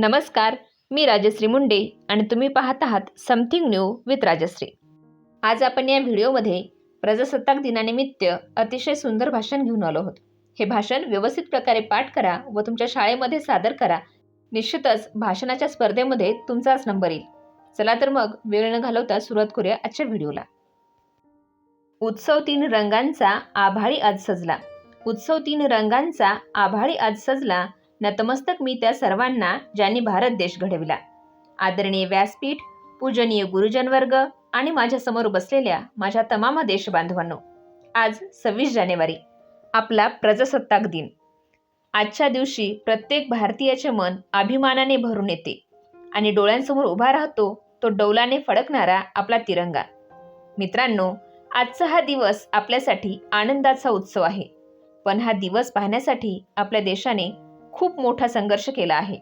नमस्कार मी राजश्री मुंडे आणि तुम्ही पाहत आहात समथिंग न्यू विथ राजश्री. आज आपण या व्हिडिओमध्ये प्रजासत्ताक दिनानिमित्त अतिशय सुंदर भाषण घेऊन आलो आहोत. हे भाषण व्यवस्थित प्रकारे पाठ करा व तुमच्या शाळेमध्ये सादर करा. निश्चितच भाषणाच्या स्पर्धेमध्ये तुमचाच नंबर येईल. चला तर मग वेळ न घालवता सुरुवात करूया आजच्या व्हिडिओला. उत्सव तीन रंगांचा आभाळी आज सजला. उत्सव तीन रंगांचा आभाळी आज सजला नतमस्तक मी त्या सर्वांना ज्यांनी भारत देश घडविला. आदरणीय व्यासपीठ पूजनीय गुरुजनवर्ग आणि माझ्यासमोर बसलेल्या माझ्या तमाम देशबांधवांनो आज सव्वीस जानेवारी आपला प्रजासत्ताक दिन. आजच्या दिवशी प्रत्येक भारतीयाचे मन अभिमानाने भरून येते आणि डोळ्यांसमोर उभा राहतो तो डौलाने फडकणारा आपला तिरंगा. मित्रांनो आजचा हा दिवस आपल्यासाठी आनंदाचा उत्सव आहे. पण हा दिवस पाहण्यासाठी आपल्या देशाने खूप मोठा संघर्ष केला आहे.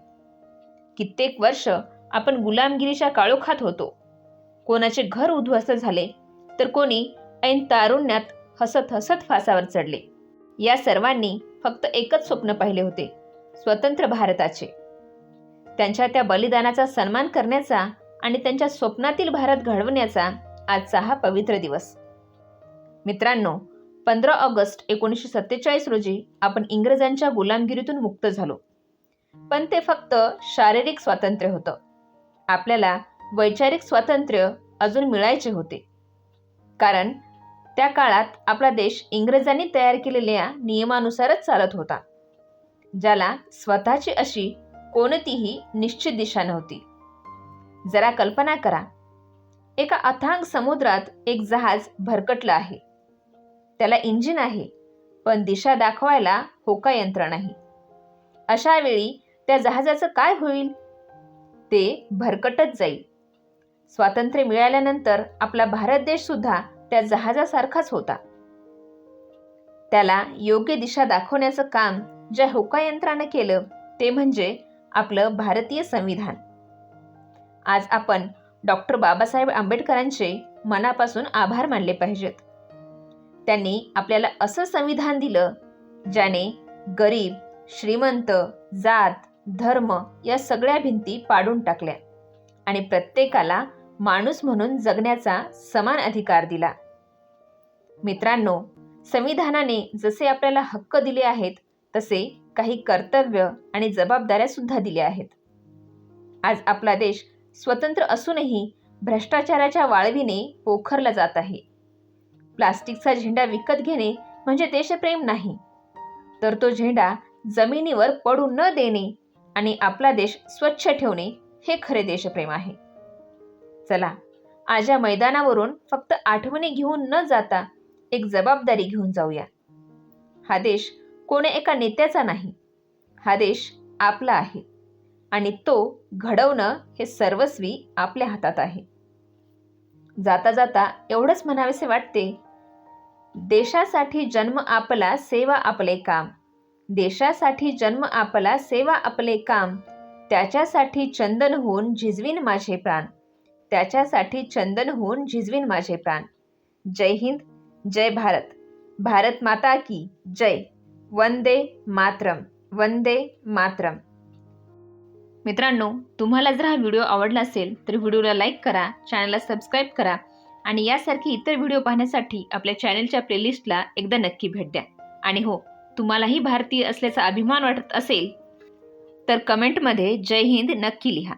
कित्येक वर्ष आपण गुलामगिरीच्या काळोखात होतो. कोणाचे घर उद्ध्वस्त झाले तर कोणी ऐन तारुण्यात हसत हसत फासावर चढले. या सर्वांनी फक्त एकच स्वप्न पाहिले होते स्वतंत्र भारताचे. त्यांच्या त्या बलिदानाचा सन्मान करण्याचा आणि त्यांच्या स्वप्नातील भारत घडवण्याचा आजचा हा पवित्र दिवस. मित्रांनो पंधरा ऑगस्ट एकोणीसशे सत्तेचाळीस रोजी आपण इंग्रजांच्या गुलामगिरीतून मुक्त झालो. पण ते फक्त शारीरिक स्वातंत्र्य होतं. आपल्याला वैचारिक स्वातंत्र्य अजून मिळायचे होते. कारण त्या काळात आपला देश इंग्रजांनी तयार केलेल्या नियमानुसारच चालत होता. ज्याला स्वतःची अशी कोणतीही निश्चित दिशा नव्हती. जरा कल्पना करा. एका अथांग समुद्रात एक जहाज भरकटलं आहे. त्याला इंजिन आहे पण दिशा दाखवायला होका यंत्र नाही. अशा वेळी त्या जहाजाचं काय होईल? ते भरकटत जाईल. स्वातंत्र्य मिळाल्यानंतर आपला भारत देश सुद्धा त्या जहाजासारखाच होता. त्याला योग्य दिशा दाखवण्याचं काम ज्या होकायंत्रानं केलं ते म्हणजे आपलं भारतीय संविधान. आज आपण डॉक्टर बाबासाहेब आंबेडकरांचे मनापासून आभार मानले पाहिजेत. त्यांनी आपल्याला असं संविधान दिलं ज्याने गरीब श्रीमंत जात धर्म या सगळ्या भिंती पाडून टाकल्या आणि प्रत्येकाला माणूस म्हणून जगण्याचा समान अधिकार दिला. मित्रांनो संविधानाने जसे आपल्याला हक्क दिले आहेत तसे काही कर्तव्य आणि जबाबदाऱ्या सुद्धा दिल्या आहेत. आज आपला देश स्वतंत्र असूनही भ्रष्टाचाराच्या वाळवीने पोखरला जात आहे. प्लास्टिकचा झेंडा विकत घेणे म्हणजे देशप्रेम नाही. तर तो झेंडा जमिनीवर पडू न देणे आणि आपला देश स्वच्छ ठेवणे हे खरे देशप्रेम आहे. चला आज या मैदानावरून फक्त आठवणी घेऊन न जाता एक जबाबदारी घेऊन जाऊया. हा देश कोणी एका नेत्याचा नाही. हा देश आपला आहे आणि तो घडवणं हे सर्वस्वी आपल्या हातात आहे. जाता जाता एवढंच म्हणावेसे वाटते देशासाठी जन्म आपला सेवा आपले काम. देशासाठी जन्म आपला सेवा आपले काम. त्याच्यासाठी चंदन होऊन झिजवीन माझे प्राण. त्याच्यासाठी चंदन होऊन झिजवीन माझे प्राण. जय हिंद जय भारत. भारत माता की जय. वंदे मातरम वंदे मातरम. मित्रांनो तुम्हाला जर हा व्हिडिओ आवडला असेल तर व्हिडिओला लाईक करा चॅनलला सबस्क्राईब करा. आणि यासारखी इतर व्हिडिओ पाहण्यासाठी आपल्या चॅनलच्या प्लेलिस्टला एकदा नक्की भेट द्या. आणि हो तुम्हालाही भारतीय असल्याचा अभिमान वाटत असेल तर कमेंटमध्ये जय हिंद नक्की लिहा.